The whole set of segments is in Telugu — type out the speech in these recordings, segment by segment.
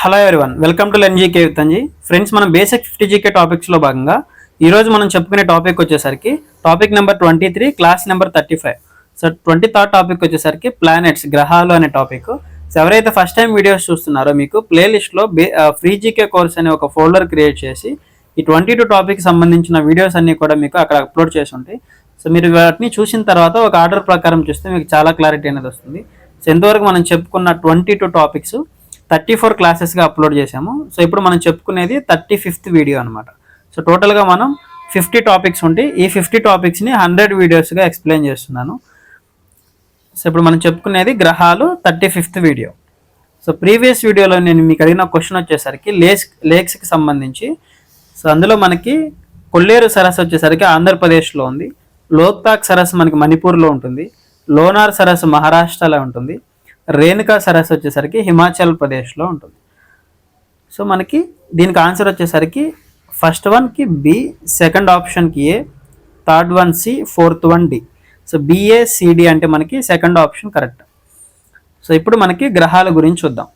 Hello everyone welcome to NGK విత్తంజీ friends మనం బేసిక్ ఫిఫ్టీ జీకే టాపిక్స్లో భాగంగా ఈరోజు మనం చెప్పుకునే టాపిక్ వచ్చేసరికి topic number twenty three class number thirty five so twenty third topic వచ్చేసరికి ప్లానెట్స్ గ్రహాలు అనే టాపిక్ సో ఎవరైతే ఫస్ట్ టైం వీడియోస్ చూస్తున్నారో మీకు ప్లేలిస్ట్లో బే ఫ్రీ జీకే కోర్స్ అనే ఒక ఫోల్డర్ క్రియేట్ చేసి ఈ ట్వంటీ టూ టాపిక్ సంబంధించిన వీడియోస్ అన్నీ కూడా మీకు అక్కడ అప్లోడ్ చేసి ఉంటాయి. సో మీరు వాటిని చూసిన తర్వాత ఒక ఆర్డర్ ప్రకారం చూస్తే మీకు చాలా క్లారిటీ అనేది వస్తుంది. సో ఎంతవరకు మనం చెప్పుకున్న twenty two topics thirty four క్లాసెస్గా upload చేసాము సో ఇప్పుడు మనం చెప్పుకునేది థర్టీ ఫిఫ్త్ వీడియో అనమాట సో టోటల్గా మనం ఫిఫ్టీ టాపిక్స్ ఉంటాయి ఈ ఫిఫ్టీ టాపిక్స్ని హండ్రెడ్ వీడియోస్గా ఎక్స్ప్లెయిన్ చేస్తున్నాను. సో ఇప్పుడు మనం చెప్పుకునేది గ్రహాలు thirty fifth video. So previous వీడియోలో నేను మీకు అడిగిన క్వశ్చన్ వచ్చేసరికి లేక్స్ లేక్స్కి సంబంధించి సో అందులో మనకి కొల్లేరు సరస్సు వచ్చేసరికి ఆంధ్రప్రదేశ్లో ఉంది. లోక్తాక్ సరస్సు మనకి మణిపూర్లో ఉంటుంది. లోనార్ సరస్సు మహారాష్ట్రలో ఉంటుంది. రేణుకా సరస్సు వచ్చేసరికి హిమాచల్ ప్రదేశ్లో ఉంటుంది. సో మనకి దీనికి ఆన్సర్ వచ్చేసరికి ఫస్ట్ వన్కి B second ఆప్షన్కి A third one C fourth one D. So B A C D అంటే మనకి సెకండ్ ఆప్షన్ కరెక్ట్. సో ఇప్పుడు మనకి గ్రహాల గురించి చూద్దాం.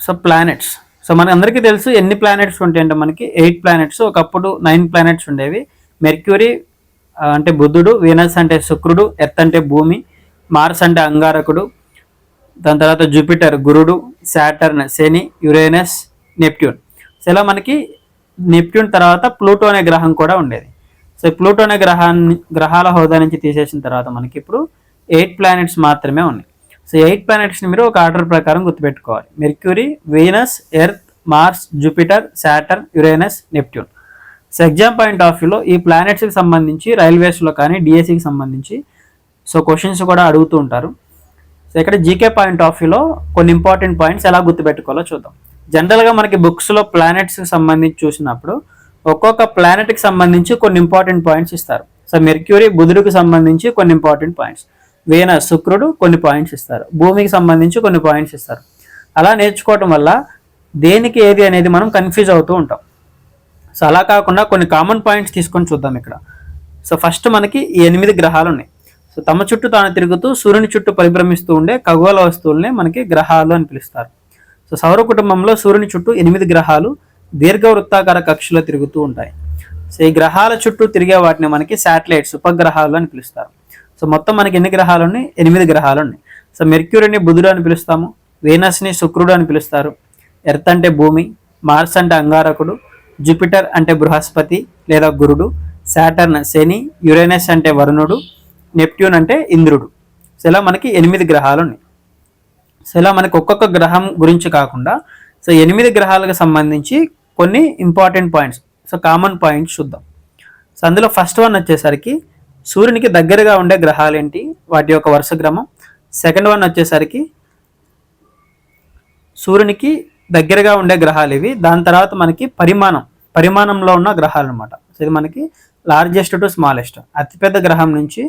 So planets. సో మన అందరికీ తెలుసు ఎన్ని ప్లానెట్స్ ఉంటాయంటే మనకి ఎయిట్ ప్లానెట్స్ ఒకప్పుడు నైన్ ప్లానెట్స్ ఉండేవి. మెర్క్యూరీ అంటే బుధుడు వీనస్ అంటే శుక్రుడు ఎర్త్ అంటే భూమి మార్స్ అంటే అంగారకుడు దాని తర్వాత జూపిటర్ గురుడు సాటర్న్ శని యురేనస్ నెప్ట్యూన్. సో ఇలా మనకి నెప్ట్యూన్ తర్వాత ప్లూటో అనే గ్రహం కూడా ఉండేది. సో ప్లూటో అనే గ్రహాన్ని గ్రహాల హోదా నుంచి తీసేసిన తర్వాత మనకి ఇప్పుడు ఎయిట్ ప్లానెట్స్ మాత్రమే ఉన్నాయి. సో ఎయిట్ ప్లానెట్స్ని మీరు ఒక ఆర్డర్ ప్రకారం గుర్తుపెట్టుకోవాలి. Mercury Venus Earth Mars Jupiter Saturn Uranus Neptune. So exam point of వ్యూలో ఈ ప్లానెట్స్కి సంబంధించి రైల్వేస్లో కానీ డిఎస్సికి సంబంధించి సో క్వశ్చన్స్ కూడా అడుగుతూ ఉంటారు. సో ఇక్కడ జీకే పాయింట్ ఆఫ్ వ్యూలో కొన్ని ఇంపార్టెంట్ పాయింట్స్ ఎలా గుర్తుపెట్టుకోవాలో చూద్దాం. జనరల్గా మనకి బుక్స్లో ప్లానెట్స్కి సంబంధించి చూసినప్పుడు ఒక్కొక్క ప్లానెట్కి సంబంధించి కొన్ని ఇంపార్టెంట్ పాయింట్స్ ఇస్తారు. సో మెర్క్యూరీ బుధుడికి సంబంధించి కొన్ని ఇంపార్టెంట్ పాయింట్స్ వేన శుక్రుడు కొన్ని పాయింట్స్ ఇస్తారు. భూమికి సంబంధించి కొన్ని పాయింట్స్ ఇస్తారు. అలా నేర్చుకోవటం వల్ల దేనికి ఏది అనేది మనం కన్ఫ్యూజ్ అవుతూ ఉంటాం. సో అలా కాకుండా కొన్ని కామన్ పాయింట్స్ తీసుకొని చూద్దాం ఇక్కడ. సో ఫస్ట్ మనకి ఈ ఎనిమిది గ్రహాలు ఉన్నాయి. సో తమ చుట్టూ తాను తిరుగుతూ సూర్యుని చుట్టూ పరిభ్రమిస్తూ ఉండే ఖగోళ వస్తువుల్ని మనకి గ్రహాలు అని పిలుస్తారు. సో సౌర కుటుంబంలో సూర్యుని చుట్టూ ఎనిమిది గ్రహాలు దీర్ఘవృత్తాకార కక్షలో తిరుగుతూ ఉంటాయి. సో ఈ గ్రహాల చుట్టూ తిరిగే వాటిని మనకి శాటిలైట్స్ ఉపగ్రహాలు అని పిలుస్తారు. సో మొత్తం మనకి ఎన్ని గ్రహాలు ఉన్నాయి? ఎనిమిది గ్రహాలు ఉన్నాయి. సో మెర్క్యూరీని బుధుడు అని పిలుస్తాము వీనస్ని శుక్రుడు అని పిలుస్తారు ఎర్త్ అంటే భూమి మార్స్ అంటే అంగారకుడు జూపిటర్ అంటే బృహస్పతి లేదా గురుడు శాటర్న్ శని యురేనస్ అంటే వరుణుడు నెప్ట్యూన్ అంటే ఇంద్రుడు. సో ఇలా మనకి ఎనిమిది గ్రహాలు ఉన్నాయి. సో ఇలా మనకి ఒక్కొక్క గ్రహం గురించి కాకుండా సో ఎనిమిది గ్రహాలకు సంబంధించి కొన్ని important points so common points చూద్దాం. సో అందులో ఫస్ట్ వన్ వచ్చేసరికి సూర్యునికి దగ్గరగా ఉండే గ్రహాలు ఏంటి? వాటి యొక్క వరుస క్రమం. సెకండ్ వన్ వచ్చేసరికి సూర్యునికి దగ్గరగా ఉండే గ్రహాలు ఇవి. దాని తర్వాత మనకి పరిమాణం. పరిమాణంలో ఉన్న గ్రహాలు అనమాట సో ఇది మనకి లార్జెస్ట్ టు స్మాలెస్ట్ అతిపెద్ద గ్రహం నుంచి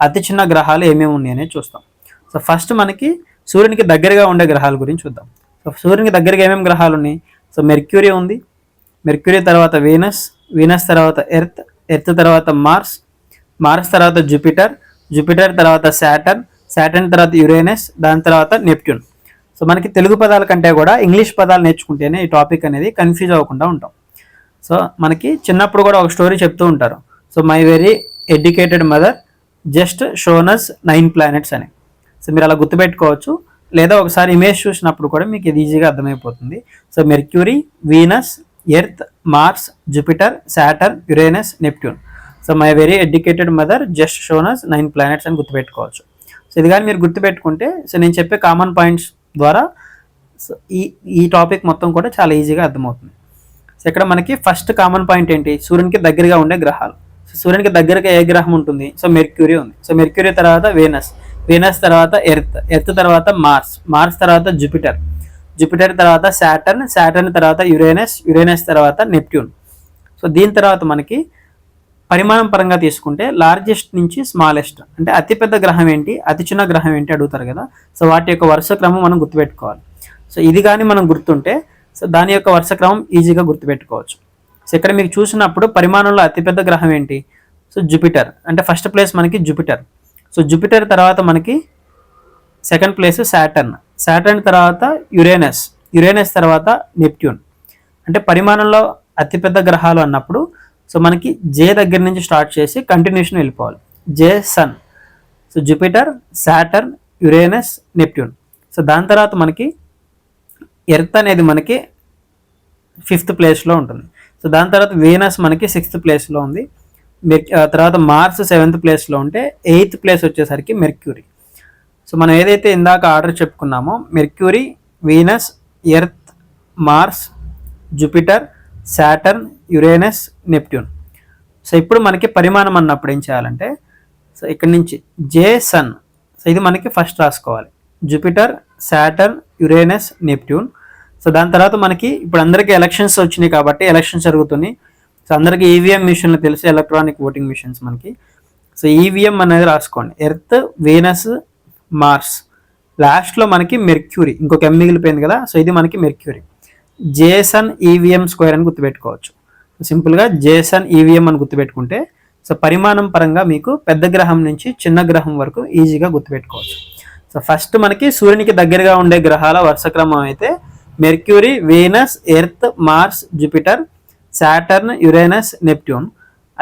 అతి చిన్న గ్రహాలు ఏమేమి ఉన్నాయి అనేది చూస్తాం. సో ఫస్ట్ మనకి సూర్యునికి దగ్గరగా ఉండే గ్రహాల గురించి చూద్దాం. సో సూర్యునికి దగ్గరగా ఏమేమి గ్రహాలు ఉన్నాయి? సో మెర్క్యూరీ ఉంది. మెర్క్యూరీ తర్వాత వీనస్ వీనస్ తర్వాత ఎర్త్ ఎర్త్ తర్వాత మార్స్ మార్స్ తర్వాత జూపిటర్ జూపిటర్ తర్వాత శాటర్న్ శాటర్న్ తర్వాత యురేనస్ దాని తర్వాత నెప్ట్యూన్ సో మనకి తెలుగు పదాల కంటే కూడా ఇంగ్లీష్ పదాలు నేర్చుకుంటేనే ఈ టాపిక్ అనేది కన్ఫ్యూజ్ అవ్వకుండా ఉంటాం. సో మనకి చిన్నప్పుడు కూడా ఒక స్టోరీ చెప్తూ ఉంటారు. So my very educated mother just showed us nine planets అని. సో మీరు అలా గుర్తుపెట్టుకోవచ్చు. లేదా ఒకసారి ఇమేజ్ చూసినప్పుడు కూడా మీకు ఇది ఈజీగా అర్థమైపోతుంది. So Mercury Venus Earth Mars Jupiter Saturn Uranus Neptune so my very educated mother just showed us nine planets అని గుర్తుపెట్టుకోవచ్చు. సో ఇది కానీ మీరు గుర్తుపెట్టుకుంటే సో నేను చెప్పే కామన్ పాయింట్స్ ద్వారా సో ఈ ఈ టాపిక్ మొత్తం కూడా చాలా ఈజీగా అర్థమవుతుంది. సో ఇక్కడ మనకి ఫస్ట్ కామన్ పాయింట్ ఏంటి? సూర్యునికి దగ్గరగా ఉండే గ్రహాలు. సూర్యునికి దగ్గరగా ఏ గ్రహం ఉంటుంది? సో మెర్క్యూరీ ఉంది. సో మెర్క్యూరీ తర్వాత వేనస్. వేనస్ తర్వాత ఎర్త్. ఎర్త్ తర్వాత మార్స్. మార్స్ తర్వాత జూపిటర్. జూపిటర్ తర్వాత శాటర్న్ శాటర్న్ తర్వాత యురేనస్. యురేనస్ తర్వాత నెప్ట్యూన్. సో దీని తర్వాత మనకి పరిమాణం పరంగా తీసుకుంటే లార్జెస్ట్ నుంచి స్మాలెస్ట్. అంటే అతిపెద్ద గ్రహం ఏంటి? అతి చిన్న గ్రహం ఏంటి అడుగుతారు కదా? సో వాటి యొక్క వరుస క్రమం మనం గుర్తుపెట్టుకోవాలి. సో ఇది కానీ మనం గుర్తుంటే సో దాని యొక్క వరుస క్రమం ఈజీగా గుర్తుపెట్టుకోవచ్చు. సో ఇక్కడ మీకు చూసినప్పుడు పరిమాణంలో అతిపెద్ద గ్రహం ఏంటి? సో జూపిటర్ అంటే ఫస్ట్ ప్లేస్ మనకి జూపిటర్ సో జూపిటర్ తర్వాత మనకి సెకండ్ ప్లేస్ శాటర్న్ శాటర్న్ తర్వాత యురేనస్ యురేనస్ తర్వాత నెప్ట్యూన్ అంటే పరిమాణంలో అతిపెద్ద గ్రహాలు అన్నప్పుడు సో మనకి జే దగ్గర నుంచి స్టార్ట్ చేసి కంటిన్యూషన్ వెళ్ళిపోవాలి. J sun so Jupiter Saturn Uranus Neptune so దాని తర్వాత మనకి ఎర్త్ అనేది మనకి ఫిఫ్త్ ప్లేస్లో ఉంటుంది. సో దాని తర్వాత వీనస్ మనకి సిక్స్త్ ప్లేస్లో ఉంది. తర్వాత మార్స్ సెవెంత్ ప్లేస్లో ఉంటే ఎయిత్ ప్లేస్ వచ్చేసరికి మెర్క్యూరీ సో మనం ఏదైతే ఇందాక order చెప్పుకున్నామో Mercury Venus Earth Mars Jupiter Saturn Uranus Neptune so ఇప్పుడు మనకి పరిమాణం అన్నప్పుడు ఏం చేయాలంటే సో ఇక్కడ నుంచి జే సన్ సో ఇది మనకి ఫస్ట్ రాసుకోవాలి. Jupiter Saturn Uranus Neptune so దాని తర్వాత మనకి ఇప్పుడు అందరికీ ఎలక్షన్స్ వచ్చినాయి కాబట్టి ఎలక్షన్స్ జరుగుతున్నాయి. సో అందరికీ ఈవీఎం మిషన్లు తెలిసి ఎలక్ట్రానిక్ ఓటింగ్ మిషన్స్ మనకి. సో ఈవీఎం అనేది రాసుకోండి. ఎర్త్ వీనస్ మార్స్ లాస్ట్లో మనకి మెర్క్యూరీ ఇంకొక ఎం మిగిలిపోయింది కదా సో ఇది మనకి మెర్క్యూరీ జేసన్ ఈవీఎం స్క్వేర్ అని గుర్తుపెట్టుకోవచ్చు. సింపుల్గా జేసన్ ఈవీఎం అని గుర్తుపెట్టుకుంటే సో పరిమాణం పరంగా మీకు పెద్ద గ్రహం నుంచి చిన్న గ్రహం వరకు ఈజీగా గుర్తుపెట్టుకోవచ్చు. సో ఫస్ట్ మనకి సూర్యునికి దగ్గరగా ఉండే గ్రహాల వరుస క్రమం అయితే Mercury Venus Earth Mars Jupiter Saturn Uranus Neptune.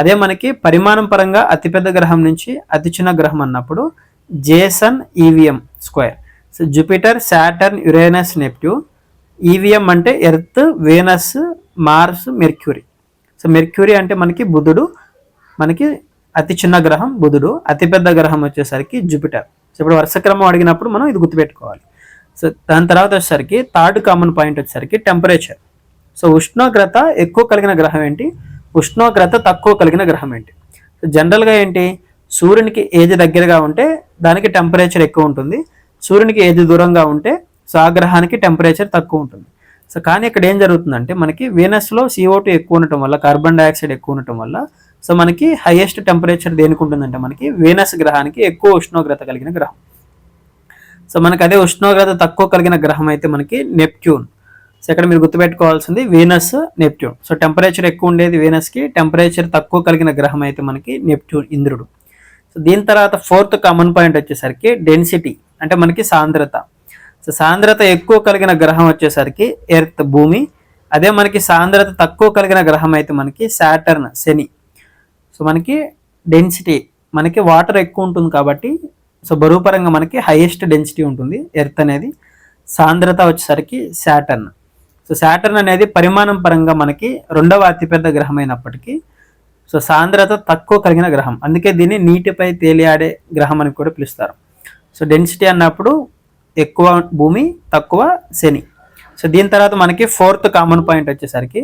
అదే మనకి పరిమాణం పరంగా అతిపెద్ద గ్రహం నుంచి అతి చిన్న గ్రహం అన్నప్పుడు J sun EVM square. So Jupiter Saturn Uranus Neptune. EVM అంటే Earth Venus Mars Mercury. So Mercury అంటే మనకి బుధుడు మనకి అతి చిన్న గ్రహం బుధుడు అతిపెద్ద గ్రహం వచ్చేసరికి జూపిటర్. సో ఇప్పుడు వరుస క్రమం అడిగినప్పుడు మనం ఇది గుర్తుపెట్టుకోవాలి. సో దాని తర్వాత వచ్చేసరికి థర్డ్ కామన్ పాయింట్ వచ్చేసరికి టెంపరేచర్ సో ఉష్ణోగ్రత ఎక్కువ కలిగిన గ్రహం ఏంటి? ఉష్ణోగ్రత తక్కువ కలిగిన గ్రహం ఏంటి? సో జనరల్గా ఏంటి? సూర్యునికి ఏది దగ్గరగా ఉంటే దానికి టెంపరేచర్ ఎక్కువ ఉంటుంది. సూర్యునికి ఏది దూరంగా ఉంటే సో ఆ గ్రహానికి టెంపరేచర్ తక్కువ ఉంటుంది. సో కానీ ఇక్కడ ఏం జరుగుతుందంటే మనకి వీనస్లో సిఓ టూ ఎక్కువ ఉండటం వల్ల కార్బన్ డైఆక్సైడ్ ఎక్కువ ఉండటం వల్ల సో మనకి హైయెస్ట్ టెంపరేచర్ దేనికి ఉంటుందంటే మనకి వీనస్ గ్రహానికి ఎక్కువ ఉష్ణోగ్రత కలిగిన గ్రహం. సో మనకి అదే ఉష్ణోగ్రత తక్కువ కలిగిన గ్రహం అయితే మనకి నెప్ట్యూన్. సో ఇక్కడ మీరు గుర్తుపెట్టుకోవాల్సింది వీనస్ నెప్ట్యూన్. సో టెంపరేచర్ ఎక్కువ ఉండేది వీనస్కి టెంపరేచర్ తక్కువ కలిగిన గ్రహం అయితే మనకి నెప్ట్యూన్ ఇంద్రుడు. సో దీని తర్వాత ఫోర్త్ కామన్ పాయింట్ వచ్చేసరికి డెన్సిటీ అంటే మనకి సాంద్రత. సో సాంద్రత ఎక్కువ కలిగిన గ్రహం వచ్చేసరికి ఎర్త్ భూమి. అదే మనకి సాంద్రత తక్కువ కలిగిన గ్రహం అయితే మనకి సాటర్న్ శని. సో మనకి డెన్సిటీ మనకి వాటర్ ఎక్కువ ఉంటుంది కాబట్టి సో బరువు పరంగా మనకి హైయెస్ట్ డెన్సిటీ ఉంటుంది ఎర్త్ అనేది. సాంద్రత వచ్చేసరికి శాటర్న్ సో శాటర్న్ అనేది పరిమాణం పరంగా మనకి రెండవ అతిపెద్ద గ్రహం అయినప్పటికీ సో సాంద్రత తక్కువ కలిగిన గ్రహం. అందుకే దీన్ని నీటిపై తేలియాడే గ్రహం అని కూడా పిలుస్తారు. సో డెన్సిటీ అన్నప్పుడు ఎక్కువ భూమి తక్కువ శని. సో దీని తర్వాత మనకి ఫోర్త్ కామన్ పాయింట్ వచ్చేసరికి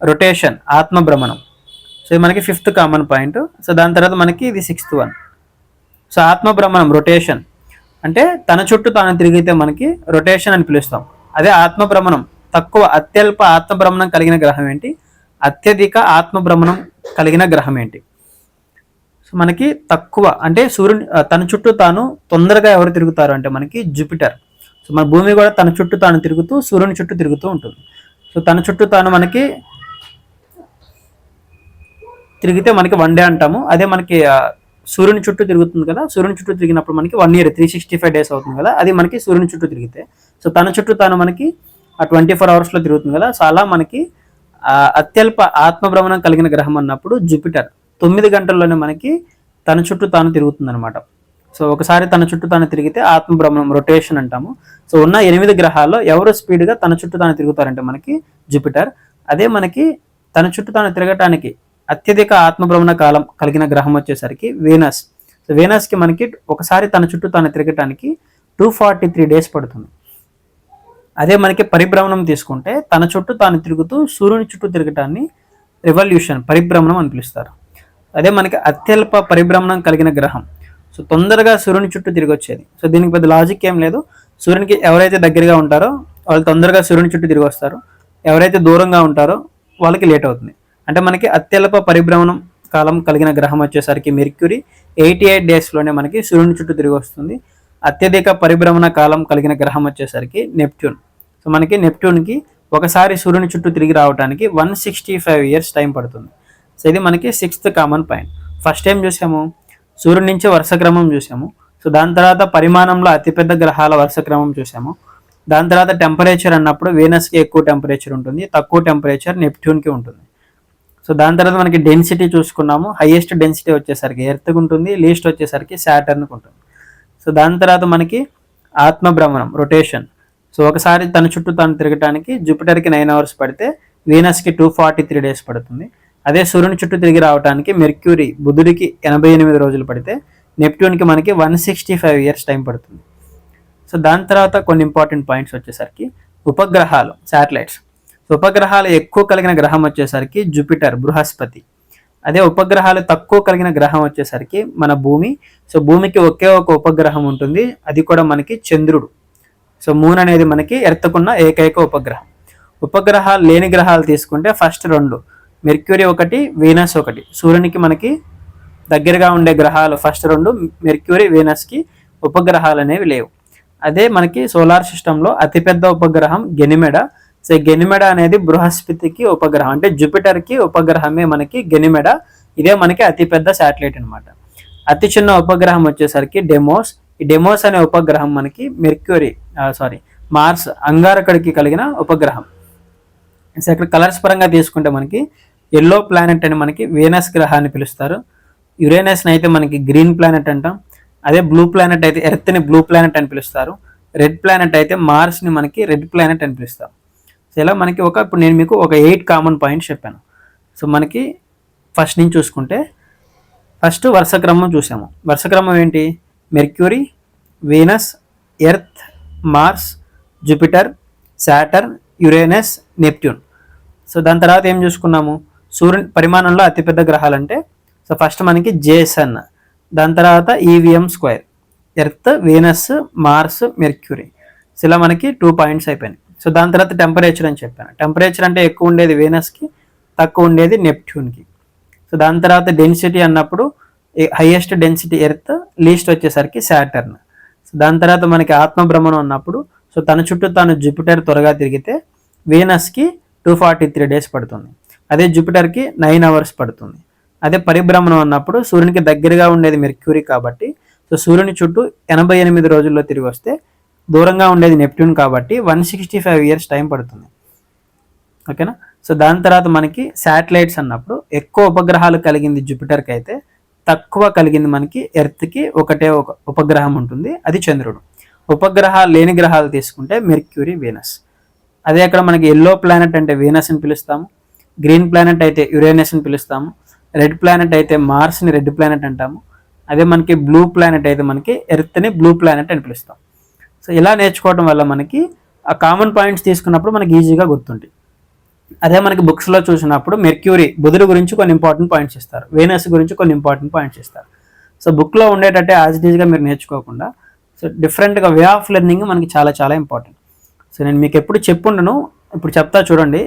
రొటేషన్ ఆత్మభ్రమణం. సో ఇది మనకి ఫిఫ్త్ కామన్ పాయింట్ సో దాని తర్వాత మనకి ఇది సిక్స్త్ వన్ సో ఆత్మభ్రమణం రొటేషన్ అంటే తన చుట్టూ తాను తిరిగితే మనకి రొటేషన్ అని పిలుస్తాం. అదే ఆత్మభ్రమణం. తక్కువ అత్యల్ప ఆత్మభ్రమణం కలిగిన గ్రహం ఏంటి? అత్యధిక ఆత్మభ్రమణం కలిగిన గ్రహం ఏంటి? సో మనకి తక్కువ అంటే సూర్యుని తన చుట్టూ తాను తొందరగా ఎవరు తిరుగుతారు అంటే మనకి జూపిటర్. సో మన భూమి కూడా తన చుట్టూ తాను తిరుగుతూ సూర్యుని చుట్టూ తిరుగుతూ ఉంటుంది. సో తన చుట్టూ తాను మనకి తిరిగితే మనకి వన్ డే అంటాము. అదే మనకి సూర్యుని చుట్టూ తిరుగుతుంది కదా సూర్యుని చుట్టూ తిరిగినప్పుడు మనకి one year three sixty five days అవుతుంది కదా అది మనకి సూర్యుని చుట్టూ తిరిగితే. సో తన చుట్టూ తాను మనకి ఆ ట్వంటీ ఫోర్ అవర్స్లో తిరుగుతుంది కదా సో అలా మనకి అత్యల్ప ఆత్మభ్రమణం కలిగిన గ్రహం అన్నప్పుడు జూపిటర్ తొమ్మిది గంటల్లోనే మనకి తన చుట్టూ తాను తిరుగుతుంది అనమాట సో ఒకసారి తన చుట్టూ తాను తిరిగితే ఆత్మభ్రమణం రొటేషన్ అంటాము. సో ఉన్న ఎనిమిది గ్రహాల్లో ఎవరు స్పీడ్గా తన చుట్టూ తాను తిరుగుతారంటే మనకి జూపిటర్ అదే మనకి తన చుట్టూ తాను తిరగటానికి అత్యధిక ఆత్మభ్రమణ కాలం కలిగిన గ్రహం వచ్చేసరికి వీనస్. సో వీనస్కి మనకి ఒకసారి తన చుట్టూ తాను తిరగటానికి టూ ఫార్టీ త్రీ డేస్ పడుతుంది. అదే మనకి పరిభ్రమణం తీసుకుంటే తన చుట్టూ తాను తిరుగుతూ సూర్యుని చుట్టూ తిరగటాన్ని రెవల్యూషన్ పరిభ్రమణం అని పిలుస్తారు. అదే మనకి అత్యల్ప పరిభ్రమణం కలిగిన గ్రహం. సో తొందరగా సూర్యుని చుట్టూ తిరిగి వచ్చేది సో దీనికి పెద్ద లాజిక్ ఏం లేదు. సూర్యునికి ఎవరైతే దగ్గరగా ఉంటారో వాళ్ళు తొందరగా సూర్యుని చుట్టూ తిరిగి వస్తారు ఎవరైతే దూరంగా ఉంటారో వాళ్ళకి లేట్ అవుతుంది. అంటే మనకి అత్యల్ప పరిభ్రమణం కాలం కలిగిన గ్రహం వచ్చేసరికి మెర్క్యూరీ. ఎయిటీ ఎయిట్ డేస్లోనే మనకి సూర్యుని చుట్టూ తిరిగి వస్తుంది. అత్యధిక పరిభ్రమణ కాలం కలిగిన గ్రహం వచ్చేసరికి నెప్ట్యూన్. సో మనకి నెప్ట్యూన్కి ఒకసారి సూర్యుని చుట్టూ తిరిగి రావడానికి one sixty five years time పడుతుంది. సో ఇది మనకి sixth common point. First time చూసాము? సూర్యుడి నుంచి వరుస క్రమం చూసాము. సో దాని తర్వాత పరిమాణంలో అతిపెద్ద గ్రహాల వరుస క్రమం చూసాము. దాని తర్వాత టెంపరేచర్ అన్నప్పుడు వీనస్కి ఎక్కువ టెంపరేచర్ ఉంటుంది. తక్కువ టెంపరేచర్ నెప్ట్యూన్కి ఉంటుంది. సో దాని తర్వాత మనకి డెన్సిటీ చూసుకున్నాము. హైయెస్ట్ డెన్సిటీ వచ్చేసరికి ఎర్త్కి ఉంటుంది లీస్ట్ వచ్చేసరికి శాటర్న్కి ఉంటుంది. సో దాని తర్వాత మనకి ఆత్మభ్రమణం రొటేషన్ సో ఒకసారి తన చుట్టూ తను తిరగటానికి జూపిటర్కి నైన్ అవర్స్ పడితే వీనస్కి టూ ఫార్టీ త్రీ డేస్ పడుతుంది. అదే సూర్యుని చుట్టూ తిరిగి రావడానికి మెర్క్యూరీ బుధుడికి ఎనభై ఎనిమిది రోజులు పడితే నెప్ట్యూన్కి మనకి one sixty five years time పడుతుంది. సో దాని తర్వాత కొన్ని ఇంపార్టెంట్ పాయింట్స్ వచ్చేసరికి ఉపగ్రహాలు శాటిలైట్స్ ఉపగ్రహాలు ఎక్కువ కలిగిన గ్రహం వచ్చేసరికి జూపిటర్ బృహస్పతి. అదే ఉపగ్రహాలు తక్కువ కలిగిన గ్రహం వచ్చేసరికి మన భూమి. సో భూమికి ఒకే ఒక ఉపగ్రహం ఉంటుంది. అది కూడా మనకి చంద్రుడు. సో మూన్ అనేది మనకి ఎర్తకున్న ఏకైక ఉపగ్రహం. ఉపగ్రహాలు లేని గ్రహాలు తీసుకుంటే ఫస్ట్ రెండు. మెర్క్యూరీ ఒకటి వీనస్ ఒకటి. సూర్యునికి మనకి దగ్గరగా ఉండే గ్రహాలు ఫస్ట్ రెండు. మెర్క్యూరీ వీనస్కి ఉపగ్రహాలు అనేవి లేవు. అదే మనకి సోలార్ సిస్టంలో అతిపెద్ద ఉపగ్రహం గెనిమెడ. సో గెనిమెడ అనేది బృహస్పతికి ఉపగ్రహం అంటే జూపిటర్కి ఉపగ్రహమే మనకి గెనిమెడ. ఇదే మనకి అతిపెద్ద శాటిలైట్ అనమాట అతి చిన్న ఉపగ్రహం వచ్చేసరికి డెమోస్. ఈ డెమోస్ అనే ఉపగ్రహం మనకి మెర్క్యూరీ సారీ మార్స్ అంగారకుడికి కలిగిన ఉపగ్రహం. సో ఇక్కడ కలర్స్ పరంగా తీసుకుంటే మనకి ఎల్లో ప్లానెట్ అని మనకి వీనస్ గ్రహాన్ని పిలుస్తారు. యురేనస్ని అయితే మనకి గ్రీన్ ప్లానెట్ అంటాం. అదే బ్లూ ప్లానెట్ అయితే ఎర్త్ని బ్లూ ప్లానెట్ అని పిలుస్తారు. రెడ్ ప్లానెట్ అయితే మార్స్ని మనకి రెడ్ ప్లానెట్ అని పిలుస్తాం. సో ఇలా మనకి ఒక ఇప్పుడు నేను మీకు ఒక ఎయిట్ కామన్ పాయింట్స్ చెప్పాను. సో మనకి ఫస్ట్ నుంచి చూసుకుంటే ఫస్ట్ వరుసక్రమం చూసాము. వర్షక్రమం ఏంటి? Mercury Venus Earth Mars Jupiter Saturn Uranus Neptune so దాని తర్వాత ఏం చూసుకున్నాము? సూర్యుని పరిమాణంలో అతిపెద్ద గ్రహాలు అంటే సో ఫస్ట్ మనకి జేసన్ దాని తర్వాత EVM square Earth Venus Mars Mercury so ఇలా మనకి టూ పాయింట్స్ అయిపోయినాయి. సో దాని తర్వాత టెంపరేచర్ అని చెప్పాను. టెంపరేచర్ అంటే ఎక్కువ ఉండేది వీనస్కి తక్కువ ఉండేది నెప్ట్యూన్కి సో దాని తర్వాత డెన్సిటీ అన్నప్పుడు హైయెస్ట్ డెన్సిటీ ఎర్త్ లీస్ట్ వచ్చేసరికి శాటర్న్ సో దాని తర్వాత మనకి ఆత్మభ్రమణం అన్నప్పుడు సో తన చుట్టూ తాను జూపిటర్ త్వరగా తిరిగితే వీనస్కి టూ ఫార్టీ త్రీ డేస్ పడుతుంది. అదే జూపిటర్కి నైన్ అవర్స్ పడుతుంది. అదే పరిభ్రమణం అన్నప్పుడు సూర్యునికి దగ్గరగా ఉండేది మెర్క్యూరీ కాబట్టి సో సూర్యుని చుట్టూ ఎనభై ఎనిమిది రోజుల్లో తిరిగి వస్తే దూరంగా ఉండేది నెప్ట్యూన్ కాబట్టి one sixty five years time పడుతుంది. ఓకేనా? సో దాని తర్వాత మనకి శాటిలైట్స్ అన్నప్పుడు ఎక్కువ ఉపగ్రహాలు కలిగింది జూపిటర్కి అయితే తక్కువ కలిగింది మనకి ఎర్త్కి ఒకటే ఒక ఉపగ్రహం ఉంటుంది అది చంద్రుడు. ఉపగ్రహాలు లేని గ్రహాలు తీసుకుంటే మెర్క్యూరీ వీనస్. అదే అక్కడ మనకి ఎల్లో ప్లానెట్ అంటే వీనస్ అని పిలుస్తాము గ్రీన్ ప్లానెట్ అయితే యురేనస్ అని పిలుస్తాము రెడ్ ప్లానెట్ అయితే మార్స్ని రెడ్ ప్లానెట్ అంటాము అదే మనకి బ్లూ ప్లానెట్ అయితే మనకి ఎర్త్ని బ్లూ ప్లానెట్ అని పిలుస్తాం. సో ఇలా నేర్చుకోవడం వల్ల మనకి ఆ కామన్ పాయింట్స్ తీసుకున్నప్పుడు మనకి ఈజీగా గుర్తుంటాయి. అదే మనకి బుక్స్లో చూసినప్పుడు మెర్క్యూరీ బుధుడు గురించి కొన్ని ఇంపార్టెంట్ పాయింట్స్ ఇస్తారు. వేనస్ గురించి కొన్ని ఇంపార్టెంట్ పాయింట్స్ ఇస్తారు. సో బుక్లో ఉండేటట్టే యాజ్ ఇట్ ఈజ్గా మీరు నేర్చుకోకుండా సో డిఫరెంట్గా వే ఆఫ్ లెర్నింగ్ మనకి చాలా చాలా ఇంపార్టెంట్ సో నేను మీకు ఎప్పుడు చెప్పుండను ఇప్పుడు చెప్తా చూడండి.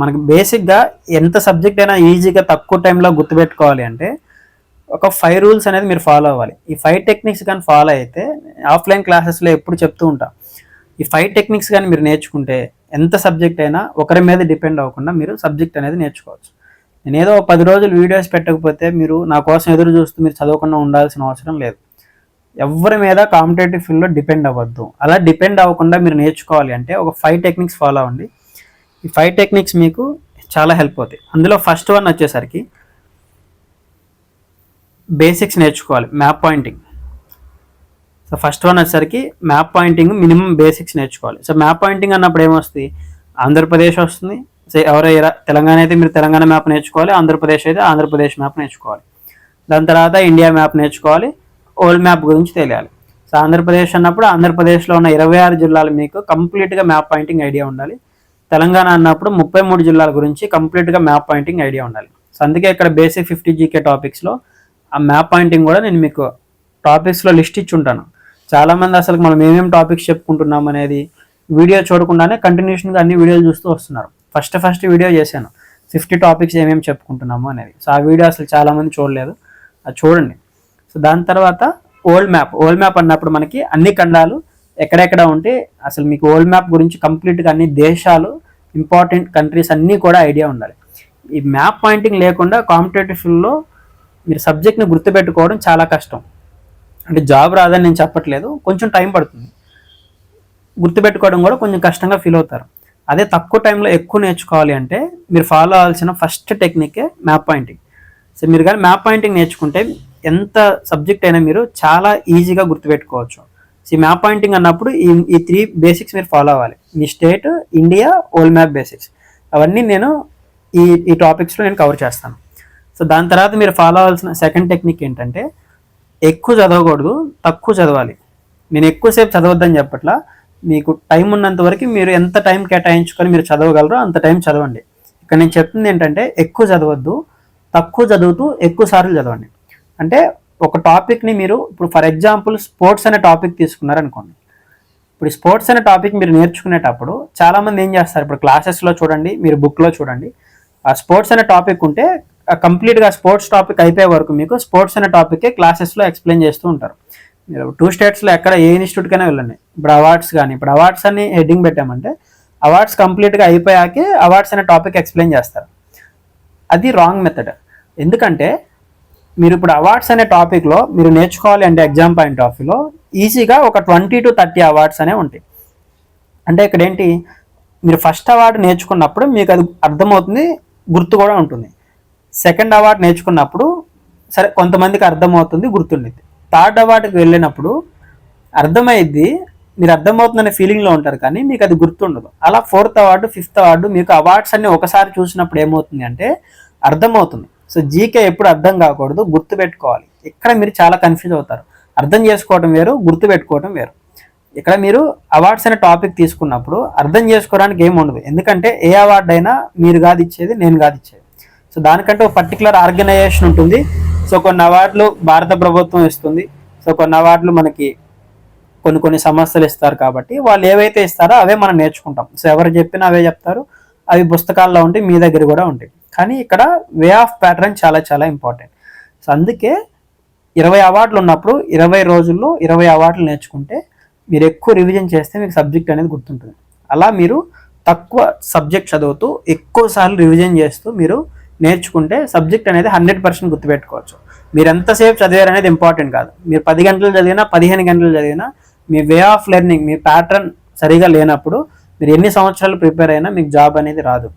మనకి బేసిక్గా ఎంత సబ్జెక్ట్ అయినా ఈజీగా తక్కువ టైంలో గుర్తుపెట్టుకోవాలి అంటే ఒక ఫైవ్ రూల్స్ అనేది మీరు ఫాలో అవ్వాలి. ఈ ఫైవ్ టెక్నిక్స్ కానీ ఫాలో అయితే ఆఫ్లైన్ క్లాసెస్లో ఎప్పుడు చెప్తూ ఉంటా. ఈ ఫైవ్ టెక్నిక్స్ కానీ మీరు నేర్చుకుంటే ఎంత సబ్జెక్ట్ అయినా ఒకరి మీద డిపెండ్ అవ్వకుండా మీరు సబ్జెక్ట్ అనేది నేర్చుకోవచ్చు. నేను ఏదో పది రోజులు వీడియోస్ పెట్టకపోతే మీరు నా కోసం ఎదురు చూస్తూ మీరు చదవకుండా ఉండాల్సిన అవసరం లేదు. ఎవరి మీద కాంపిటేటివ్ ఫీల్డ్లో డిపెండ్ అవ్వద్దు. అలా డిపెండ్ అవ్వకుండా మీరు నేర్చుకోవాలి అంటే ఒక ఫైవ్ టెక్నిక్స్ ఫాలో అవ్వండి. ఈ ఫైవ్ టెక్నిక్స్ మీకు చాలా హెల్ప్ అవుతాయి. అందులో ఫస్ట్ వన్ వచ్చేసరికి బేసిక్స్ నేర్చుకోవాలి map pointing. So first one వచ్చేసరికి మ్యాప్ పాయింటింగ్ మినిమం బేసిక్స్ నేర్చుకోవాలి. సో మ్యాప్ పాయింటింగ్ అన్నప్పుడు ఏమొస్తుంది? ఆంధ్రప్రదేశ్ వస్తుంది. సో ఎవరైనా తెలంగాణ అయితే మీరు తెలంగాణ మ్యాప్ నేర్చుకోవాలి ఆంధ్రప్రదేశ్ అయితే ఆంధ్రప్రదేశ్ మ్యాప్ నేర్చుకోవాలి. దాని తర్వాత ఇండియా మ్యాప్ నేర్చుకోవాలి ఓల్డ్ మ్యాప్ గురించి తెలియాలి. సో ఆంధ్రప్రదేశ్ అన్నప్పుడు ఆంధ్రప్రదేశ్లో ఉన్న ఇరవై ఆరు జిల్లాలు మీకు కంప్లీట్గా మ్యాప్ పాయింటింగ్ ఐడియా ఉండాలి. తెలంగాణ అన్నప్పుడు ముప్పై మూడు జిల్లాల గురించి కంప్లీట్గా మ్యాప్ పాయింటింగ్ ఐడియా ఉండాలి. సో అందుకే ఇక్కడ బేసిక్ ఫిఫ్టీ జీకే టాపిక్స్లో ఆ మ్యాప్ పాయింటింగ్ కూడా నేను మీకు టాపిక్స్లో లిస్ట్ ఇచ్చి ఉంటాను చాలామంది అసలు మనం ఏమేమి టాపిక్స్ చెప్పుకుంటున్నాం అనేది వీడియో చూడకుండానే కంటిన్యూషన్గా అన్ని వీడియోలు చూస్తూ వస్తున్నారు. ఫస్ట్ ఫస్ట్ వీడియో చేశాను. ఫిఫ్టీ టాపిక్స్ ఏమేమి చెప్పుకుంటున్నాము అనేది. సో ఆ వీడియో అసలు చాలామంది చూడలేదు. అది చూడండి. సో దాని తర్వాత ఓల్డ్ మ్యాప్ ఓల్డ్ మ్యాప్ అన్నప్పుడు మనకి అన్ని ఖండాలు ఎక్కడెక్కడ ఉంటే అసలు మీకు ఓల్డ్ మ్యాప్ గురించి కంప్లీట్గా అన్ని దేశాలు ఇంపార్టెంట్ కంట్రీస్ అన్నీ కూడా ఐడియా ఉండాలి. ఈ మ్యాప్ పాయింటింగ్ లేకుండా కాంపిటేటివ్లో మీరు సబ్జెక్ట్ని గుర్తుపెట్టుకోవడం చాలా కష్టం. అంటే జాబ్ రాదని నేను చెప్పట్లేదు కొంచెం టైం పడుతుంది. గుర్తుపెట్టుకోవడం కూడా కొంచెం కష్టంగా ఫీల్ అవుతారు. అదే తక్కువ టైంలో ఎక్కువ నేర్చుకోవాలి అంటే మీరు ఫాలో అవ్వాల్సిన ఫస్ట్ టెక్నికే మ్యాప్ పాయింటింగ్ సో మీరు కానీ మ్యాప్ పాయింటింగ్ నేర్చుకుంటే ఎంత సబ్జెక్ట్ అయినా మీరు చాలా ఈజీగా గుర్తుపెట్టుకోవచ్చు. సో ఈ మ్యాప్ పాయింటింగ్ అన్నప్పుడు ఈ ఈ త్రీ బేసిక్స్ మీరు ఫాలో అవ్వాలి. మీ state India old map basics అవన్నీ నేను ఈ ఈ టాపిక్స్లో నేను కవర్ చేస్తాను. సో దాని తర్వాత మీరు ఫాలో అవ్వాల్సిన సెకండ్ టెక్నిక్ ఏంటంటే ఎక్కువ చదవకూడదు తక్కువ చదవాలి. నేను ఎక్కువసేపు చదవద్దని చెప్పట్లా మీకు టైం ఉన్నంత వరకు మీరు ఎంత టైం కేటాయించుకొని మీరు చదవగలరో అంత టైం చదవండి. ఇక్కడ నేను చెప్తుంది ఏంటంటే ఎక్కువ చదవద్దు తక్కువ చదువుతూ ఎక్కువ సార్లు చదవండి. అంటే ఒక టాపిక్ని మీరు ఇప్పుడు ఫర్ ఎగ్జాంపుల్ స్పోర్ట్స్ అనే టాపిక్ తీసుకున్నారనుకోండి. ఇప్పుడు స్పోర్ట్స్ అనే టాపిక్ మీరు నేర్చుకునేటప్పుడు చాలామంది ఏం చేస్తారు? ఇప్పుడు క్లాసెస్లో చూడండి మీరు బుక్లో చూడండి. ఆ స్పోర్ట్స్ అనే టాపిక్ ఉంటే కంప్లీట్గా స్పోర్ట్స్ టాపిక్ అయిపోయే వరకు మీకు స్పోర్ట్స్ అనే టాపిక్కే క్లాసెస్లో ఎక్స్ప్లెయిన్ చేస్తూ ఉంటారు. మీరు టూ స్టేట్స్లో ఎక్కడ ఏ ఇన్స్టిట్యూట్కైనా వెళ్ళండి. ఇప్పుడు అవార్డ్స్ కానీ ఇప్పుడు అవార్డ్స్ అని హెడ్డింగ్ పెట్టామంటే అవార్డ్స్ కంప్లీట్గా అయిపోయాకే అవార్డ్స్ అనే టాపిక్ ఎక్స్ప్లెయిన్ చేస్తారు. అది రాంగ్ మెథడ్. ఎందుకంటే మీరు ఇప్పుడు అవార్డ్స్ అనే టాపిక్లో మీరు నేర్చుకోవాలి అంటే ఎగ్జామ్ పాయింట్ ఆఫ్ వ్యూలో ఈజీగా ఒక ట్వంటీ టు థర్టీ అవార్డ్స్ అనే ఉంటాయి. అంటే ఇక్కడ ఏంటి? మీరు ఫస్ట్ అవార్డు నేర్చుకున్నప్పుడు మీకు అది అర్థమవుతుంది గుర్తు కూడా ఉంటుంది. సెకండ్ అవార్డు నేర్చుకున్నప్పుడు సరే కొంతమందికి అర్థమవుతుంది గుర్తుండిద్ది. థర్డ్ అవార్డుకి వెళ్ళినప్పుడు అర్థమైద్ది మీరు అర్థమవుతుందనే ఫీలింగ్లో ఉంటారు కానీ మీకు అది గుర్తుండదు. అలా ఫోర్త్ అవార్డు ఫిఫ్త్ అవార్డు మీకు అవార్డ్స్ అన్ని ఒకసారి చూసినప్పుడు ఏమవుతుంది అంటే అర్థమవుతుంది. సో జీకే ఎప్పుడు అర్థం కాకూడదు గుర్తు పెట్టుకోవాలి. ఇక్కడ మీరు చాలా కన్ఫ్యూజ్ అవుతారు. అర్థం చేసుకోవడం వేరు గుర్తు పెట్టుకోవడం వేరు. ఇక్కడ మీరు అవార్డ్స్ అనే టాపిక్ తీసుకున్నప్పుడు అర్థం చేసుకోవడానికి ఏమి ఉండదు. ఎందుకంటే ఏ అవార్డు అయినా మీరు కాదు ఇచ్చేది నేను కాదు ఇచ్చేది. సో దానికంటే ఒక పర్టికులర్ ఆర్గనైజేషన్ ఉంటుంది. సో కొన్ని అవార్డులు భారత ప్రభుత్వం ఇస్తుంది. సో కొన్ని అవార్డులు మనకి కొన్ని కొన్ని సమస్యలు ఇస్తారు కాబట్టి వాళ్ళు ఏవైతే ఇస్తారో అవే మనం నేర్చుకుంటాం. సో ఎవరు చెప్పినా అవే చెప్తారు. అవి పుస్తకాల్లో ఉంటాయి మీ దగ్గర కూడా ఉంటాయి. కానీ ఇక్కడ వే ఆఫ్ ప్యాటర్న్ చాలా చాలా ఇంపార్టెంట్. సో అందుకే ఇరవై అవార్డులు ఉన్నప్పుడు ఇరవై రోజుల్లో ఇరవై అవార్డులు నేర్చుకుంటే మీరు ఎక్కువ రివిజన్ చేస్తే మీకు సబ్జెక్ట్ అనేది గుర్తుంటుంది. అలా మీరు తక్కువ సబ్జెక్ట్ చదువుతూ ఎక్కువ సార్లు రివిజన్ చేస్తూ మీరు నేర్చుకుంటే సబ్జెక్ట్ అనేది హండ్రెడ్ పర్సెంట్ గుర్తుపెట్టుకోవచ్చు. మీరు ఎంతసేపు చదివారు అనేది ఇంపార్టెంట్ కాదు. మీరు పది గంటలు చదివినా పదిహేను గంటలు చదివినా మీ వే ఆఫ్ లెర్నింగ్ మీ ప్యాటర్న్ సరిగా లేనప్పుడు మీరు ఎన్ని సంవత్సరాలు ప్రిపేర్ అయినా మీకు జాబ్ అనేది రాదు.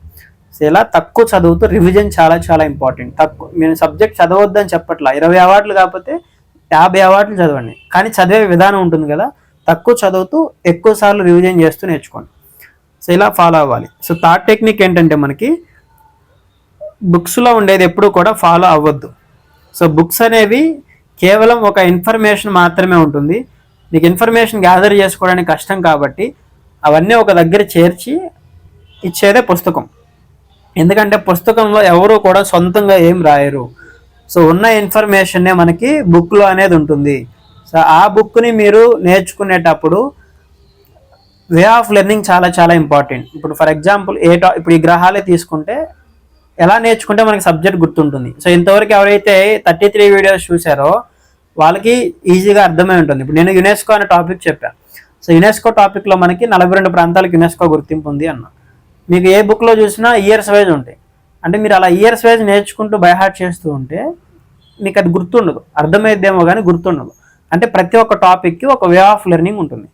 సో ఇలా తక్కువ చదువుతూ రివిజన్ చాలా చాలా ఇంపార్టెంట్. తక్కువ మీరు సబ్జెక్ట్ చదవద్దని చెప్పట్లా. ఇరవై అవార్డులు కాకపోతే యాభై అవార్డులు చదవండి. కానీ చదివే విధానం ఉంటుంది కదా. తక్కువ చదువుతూ ఎక్కువ సార్లు రివిజన్ చేస్తూ నేర్చుకోండి. సో ఇలా ఫాలో అవ్వాలి. సో థర్డ్ టెక్నిక్ ఏంటంటే మనకి బుక్స్లో ఉండేది ఎప్పుడు కూడా ఫాలో అవ్వద్దు. సో బుక్స్ అనేవి కేవలం ఒక ఇన్ఫర్మేషన్ మాత్రమే ఉంటుంది. మీకు ఇన్ఫర్మేషన్ గ్యాదర్ చేసుకోవడానికి కష్టం కాబట్టి అవన్నీ ఒక దగ్గర చేర్చి ఇచ్చేదే పుస్తకం. ఎందుకంటే పుస్తకంలో ఎవరు కూడా సొంతంగా ఏం రాయరు. సో ఉన్న ఇన్ఫర్మేషన్నే మనకి బుక్లో అనేది ఉంటుంది. సో ఆ బుక్ని మీరు నేర్చుకునేటప్పుడు వే ఆఫ్ లెర్నింగ్ చాలా చాలా ఇంపార్టెంట్ ఇప్పుడు ఫర్ ఎగ్జాంపుల్ ఏ టా ఇప్పుడు ఈ గ్రహాలే తీసుకుంటే ఎలా నేర్చుకుంటే మనకి సబ్జెక్ట్ గుర్తుంటుంది. సో ఇంతవరకు ఎవరైతే థర్టీ త్రీ వీడియోస్ చూసారో వాళ్ళకి ఈజీగా అర్థమై ఉంటుంది. ఇప్పుడు నేను యునెస్కో అనే టాపిక్ చెప్పాను సో యునెస్కో టాపిక్లో మనకి నలభై రెండు ప్రాంతాలకు యునెస్కో గుర్తింపు ఉంది అన్న. మీకు ఏ బుక్లో చూసినా ఇయర్స్ వైజ్ ఉంటాయి. అంటే మీరు అలా ఇయర్స్ వైజ్ నేర్చుకుంటూ బైహార్ట్ చేస్తూ ఉంటే మీకు అది గుర్తుండదు. అర్థమైద్దేమో కానీ గుర్తుండదు. అంటే ప్రతి ఒక్క టాపిక్కి ఒక వే ఆఫ్ లెర్నింగ్ ఉంటుంది.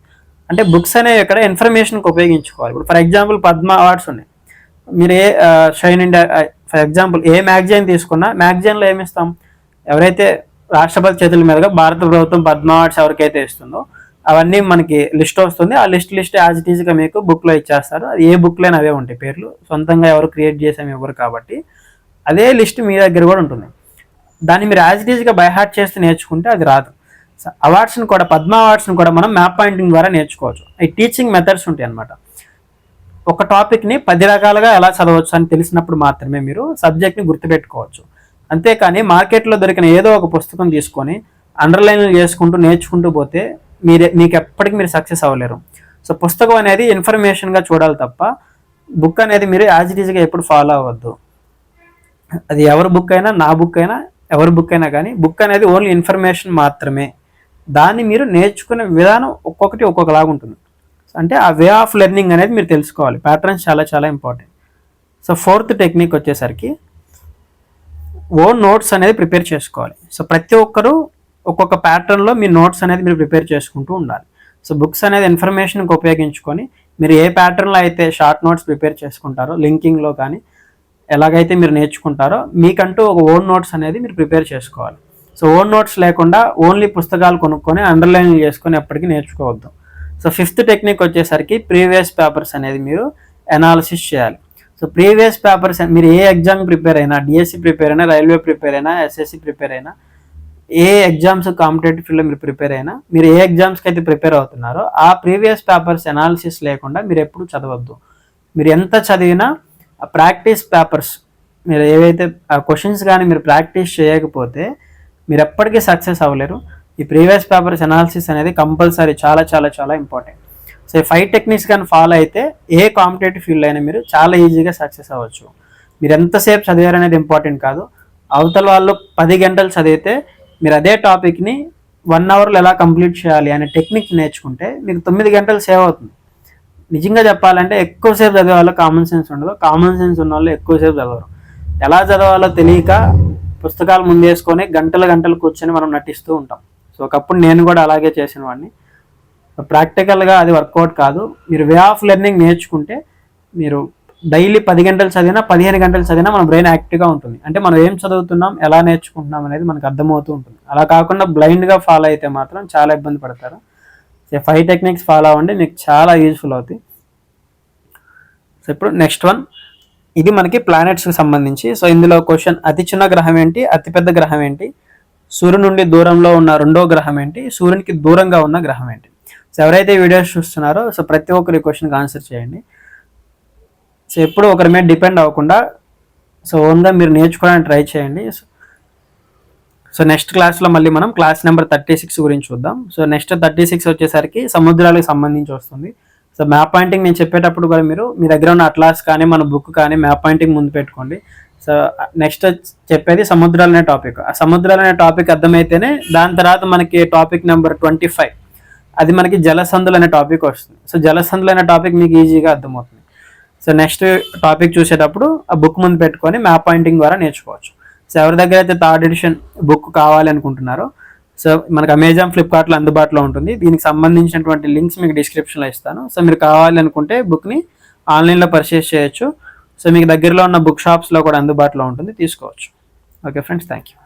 అంటే బుక్స్ అనేవి ఇక్కడ ఇన్ఫర్మేషన్కి ఉపయోగించుకోవాలి. ఇప్పుడు ఫర్ ఎగ్జాంపుల్ పద్మ అవార్డ్స్ ఉన్నాయి. మీరు ఏ shine India for example A magazine తీసుకున్నా మ్యాగజైన్లో ఏమిస్తాం? ఎవరైతే రాష్ట్రపతి చేతుల మీదుగా భారత ప్రభుత్వం పద్మ అవార్డ్స్ ఎవరికైతే ఇస్తుందో అవన్నీ మనకి లిస్ట్ వస్తుంది. ఆ లిస్ట్ లిస్ట్ యాజ్ ఇట్ ఈజ్గా మీకు బుక్లో ఇచ్చేస్తారు. అది ఏ బుక్లోనే అవే ఉంటాయి పేర్లు. సొంతంగా ఎవరు క్రియేట్ చేసాము ఎవరు కాబట్టి. అదే లిస్ట్ మీ దగ్గర కూడా ఉంటుంది. దాన్ని మీరు యాజ్ ఇట్ ఈజ్గా బైహార్ట్ చేస్తే నేర్చుకుంటే అది రాదు. అవార్డ్స్ని కూడా పద్మ అవార్డ్స్ని కూడా మనం మ్యాప్ పాయింటింగ్ ద్వారా నేర్చుకోవచ్చు. ఈ టీచింగ్ మెథడ్స్ ఉంటాయి అనమాట ఒక టాపిక్ని పది రకాలుగా ఎలా చదవచ్చు అని తెలిసినప్పుడు మాత్రమే మీరు సబ్జెక్ట్ని గుర్తుపెట్టుకోవచ్చు. అంతేకాని మార్కెట్లో దొరికిన ఏదో ఒక పుస్తకం తీసుకొని అండర్లైన్లు చేసుకుంటూ నేర్చుకుంటూ పోతే మీరే మీకు ఎప్పటికీ మీరు సక్సెస్ అవ్వలేరు. సో పుస్తకం అనేది ఇన్ఫర్మేషన్గా చూడాలి తప్ప బుక్ అనేది మీరు యాజ్ ఇట్ ఈజ్గా ఎప్పుడు ఫాలో అవ్వద్దు. అది ఎవరి బుక్ అయినా నా బుక్ అయినా ఎవరి బుక్ అయినా కానీ బుక్ అనేది ఓన్లీ ఇన్ఫర్మేషన్ మాత్రమే. దాన్ని మీరు నేర్చుకునే విధానం ఒక్కొక్కటి ఒక్కొక్కలాగా ఉంటుంది అంటే ఆ వే ఆఫ్ లెర్నింగ్ అనేది మీరు తెలుసుకోవాలి. ప్యాటర్న్స్ చాలా చాలా ఇంపార్టెంట్ సో ఫోర్త్ టెక్నిక్ వచ్చేసరికి ఓన్ నోట్స్ అనేది ప్రిపేర్ చేసుకోవాలి. సో ప్రతి ఒక్కరూ ఒక్కొక్క ప్యాటర్న్లో మీ నోట్స్ అనేది మీరు ప్రిపేర్ చేసుకుంటూ ఉండాలి. సో బుక్స్ అనేది ఇన్ఫర్మేషన్కి ఉపయోగించుకొని మీరు ఏ ప్యాటర్న్లో అయితే షార్ట్ నోట్స్ ప్రిపేర్ చేసుకుంటారో లింకింగ్లో కానీ ఎలాగైతే మీరు నేర్చుకుంటారో మీకంటూ ఒక ఓన్ నోట్స్ అనేది మీరు ప్రిపేర్ చేసుకోవాలి. సో ఓన్ నోట్స్ లేకుండా ఓన్లీ పుస్తకాలు కొనుక్కొని అండర్లైన్ చేసుకొని ఎప్పటికీ నేర్చుకోవద్దు. సో ఫిఫ్త్ టెక్నిక్ వచ్చేసరికి ప్రీవియస్ పేపర్స్ అనేది మీరు అనాలిసిస్ చేయాలి. సో ప్రీవియస్ పేపర్స్ మీరు ఏ ఎగ్జామ్ ప్రిపేర్ అయినా డిఎస్సి ప్రిపేర్ అయినా రైల్వే ప్రిపేర్ అయినా ఎస్ఎస్సి ప్రిపేర్ అయినా ఏ ఎగ్జామ్స్ కాంపిటేటివ్ ఫీల్డ్లో మీరు ప్రిపేర్ అయినా మీరు ఏ ఎగ్జామ్స్కి అయితే ప్రిపేర్ అవుతున్నారో ఆ ప్రీవియస్ పేపర్స్ అనాలిసిస్ లేకుండా మీరు ఎప్పుడు చదవద్దు. మీరు ఎంత చదివినా ఆ ప్రాక్టీస్ పేపర్స్ మీరు ఏవైతే ఆ క్వశ్చన్స్ కానీ మీరు ప్రాక్టీస్ చేయకపోతే మీరు ఎప్పటికీ సక్సెస్ అవ్వలేరు. ఈ ప్రీవియస్ పేపర్స్ అనాలిసిస్ అనేది కంపల్సరీ చాలా చాలా చాలా ఇంపార్టెంట్ సో ఈ ఫైవ్ టెక్నిక్స్ కానీ ఫాలో అయితే ఏ కాంపిటేటివ్ ఫీల్డ్ అయినా మీరు చాలా ఈజీగా సక్సెస్ అవ్వచ్చు. మీరు ఎంతసేపు చదివారు అనేది ఇంపార్టెంట్ కాదు. అవతల వాళ్ళు పది గంటలు చదివితే మీరు అదే టాపిక్ని వన్ అవర్లో ఎలా కంప్లీట్ చేయాలి అనే టెక్నిక్ నేర్చుకుంటే మీకు తొమ్మిది గంటలు సేవ్ అవుతుంది. నిజంగా చెప్పాలంటే ఎక్కువసేపు చదివే వాళ్ళు కామన్ సెన్స్ ఉండదు. కామన్ సెన్స్ ఉన్న వాళ్ళు ఎక్కువసేపు చదవరు. ఎలా చదవాలో తెలియక పుస్తకాలు ముందేసుకొని గంటల గంటలు కూర్చొని మనం నటిస్తూ ఉంటాం. సో ఒకప్పుడు నేను కూడా అలాగే చేసిన వాడిని ప్రాక్టికల్గా అది వర్కౌట్ కాదు. మీరు వే ఆఫ్ లెర్నింగ్ నేర్చుకుంటే మీరు డైలీ పది గంటలు చదివినా పదిహేను గంటలు చదివినా మన బ్రెయిన్ యాక్టివ్గా ఉంటుంది. అంటే మనం ఏం చదువుతున్నాం ఎలా నేర్చుకుంటున్నాం అనేది మనకు అర్థమవుతూ ఉంటుంది. అలా కాకుండా బ్లైండ్గా ఫాలో అయితే మాత్రం చాలా ఇబ్బంది పడతారు. సో ఫైవ్ టెక్నిక్స్ ఫాలో అవ్వండి మీకు చాలా యూజ్ఫుల్ అవుతాయి. సో ఇప్పుడు నెక్స్ట్ వన్. ఇది మనకి ప్లానెట్స్కి సంబంధించి. సో ఇందులో క్వశ్చన్ అతి చిన్న గ్రహం ఏంటి అతిపెద్ద గ్రహం ఏంటి? సూర్యుని నుండి దూరంలో ఉన్న రెండో గ్రహం ఏంటి? సూర్యునికి దూరంగా ఉన్న గ్రహం ఏంటి? సో ఎవరైతే వీడియోస్ చూస్తున్నారో సో ప్రతి ఒక్కరి క్వశ్చన్కి ఆన్సర్ చేయండి. సో ఎప్పుడు ఒకరి మీద డిపెండ్ అవ్వకుండా సో ఓన్గా మీరు నేర్చుకోవడానికి ట్రై చేయండి. సో నెక్స్ట్ క్లాస్లో మళ్ళీ మనం క్లాస్ నెంబర్ థర్టీ సిక్స్ గురించి చూద్దాం. సో నెక్స్ట్ థర్టీ సిక్స్ వచ్చేసరికి సముద్రాలకు సంబంధించి వస్తుంది. సో మ్యాప్ పాయింటింగ్ నేను చెప్పేటప్పుడు కూడా మీరు మీ దగ్గర ఉన్న అట్లాస్ కానీ మన బుక్ కానీ మ్యాప్ పాయింటింగ్ ముందు పెట్టుకోండి. సో నెక్స్ట్ చెప్పేది సముద్రాలు అనే టాపిక్ ఆ సముద్రాలు అనే టాపిక్ అర్థమైతేనే దాని తర్వాత మనకి టాపిక్ నెంబర్ ట్వంటీ ఫైవ్ అది మనకి జలసంధులు అనే టాపిక్ వస్తుంది. సో జలసంధులు అనే టాపిక్ మీకు ఈజీగా అర్థమవుతుంది. సో నెక్స్ట్ టాపిక్ చూసేటప్పుడు ఆ బుక్ ముందు పెట్టుకొని మ్యాప్ పాయింటింగ్ ద్వారా నేర్చుకోవచ్చు. సో ఎవరి దగ్గర అయితే థర్డ్ ఎడిషన్ బుక్ కావాలి అనుకుంటున్నారో సో మనకు అమెజాన్ ఫ్లిప్కార్ట్లో అందుబాటులో ఉంటుంది. దీనికి సంబంధించినటువంటి లింక్స్ మీకు డిస్క్రిప్షన్లో ఇస్తాను. సో మీరు కావాలనుకుంటే బుక్ని ఆన్లైన్లో పర్చేస్ చేయొచ్చు. సో మీకు దగ్గరలో ఉన్న బుక్ షాప్స్లో కూడా అందుబాటులో ఉంటుంది. తీసుకోవచ్చు. Okay friends thank you